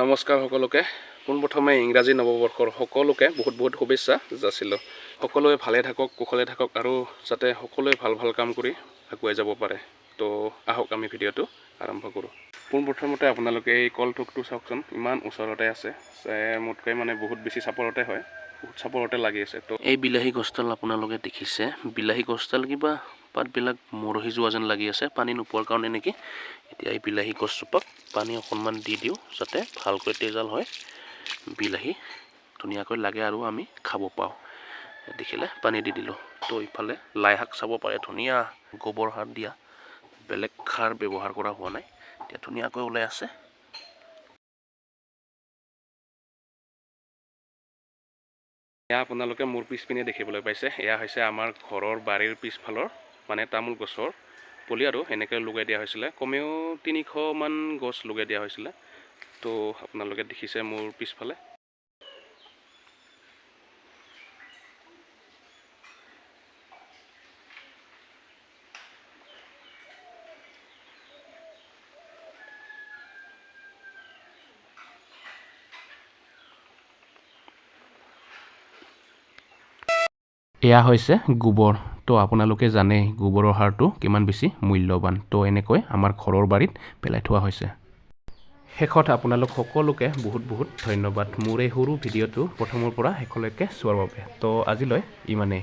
নমস্কাৰ সকলোকে। পোনপ্ৰথমে ইংৰাজী নৱবৰ্ষৰ সকলোকে বহুত বহুত শুভেচ্ছা যাচিলোঁ। সকলোৱে ভালে থাকক কুশলে থাকক আৰু যাতে সকলোৱে ভাল ভাল কাম কৰি আগুৱাই যাব পাৰে। তো আহক আমি ভিডিঅ'টো আৰম্ভ কৰোঁ। পোনপ্ৰথমতে আপোনালোকে এই কল থোকটো চাওকচোন ইমান ওচৰতে আছে। মোতকৈ মানে বহুত বেছি চাপৰতে হয় বহুত চাপৰতে লাগি আছে। তো এই বিলাহী গছডাল আপোনালোকে দেখিছে। বিলাহী গছডাল কিবা পাতবিলাক মৰহি যোৱা যেন লাগি আছে পানী নোপোৱাৰ কাৰণে নেকি? এতিয়া এই বিলাহী গছজোপাক পানী অকণমান দি দিওঁ যাতে ভালকৈ তেজাল হয়। বিলাহী ধুনীয়াকৈ লাগে আৰু আমি খাব পাওঁ। দেখিলে পানী দি দিলোঁ। তো ইফালে লাই শাক চাব পাৰে ধুনীয়া গোবৰ সাৰ দিয়া। বেলেগ সাৰ ব্যৱহাৰ কৰা হোৱা নাই। এতিয়া ধুনীয়াকৈ ওলাই আছে। এয়া আপোনালোকে মোৰ পিছপিনে দেখিবলৈ পাইছে। এয়া হৈছে আমাৰ ঘৰৰ বাৰীৰ পিছফালৰ মানে তামোল গছৰ পুলি আৰু এনেকৈ লগাই দিয়া হৈছিলে। কমেও তিনিশমান গছ লগাই দিয়া হৈছিলে। তো আপোনালোকে দেখিছে মোৰ পিছফালে। এয়া হৈছে গোবৰ। তো আপোনালোকে জানে গোবৰৰ সাৰটো কিমান বেছি মূল্যৱান। তো এনেকৈ আমাৰ ঘৰৰ বাৰীত পেলাই থোৱা হৈছে। শেষত আপোনালোক সকলোকে বহুত বহুত ধন্যবাদ। মোৰ এই সৰু ভিডিঅ'টো প্ৰথমৰ পৰা শেষলৈকে চোৱাৰ বাবে। তো আজিলৈ ইমানেই।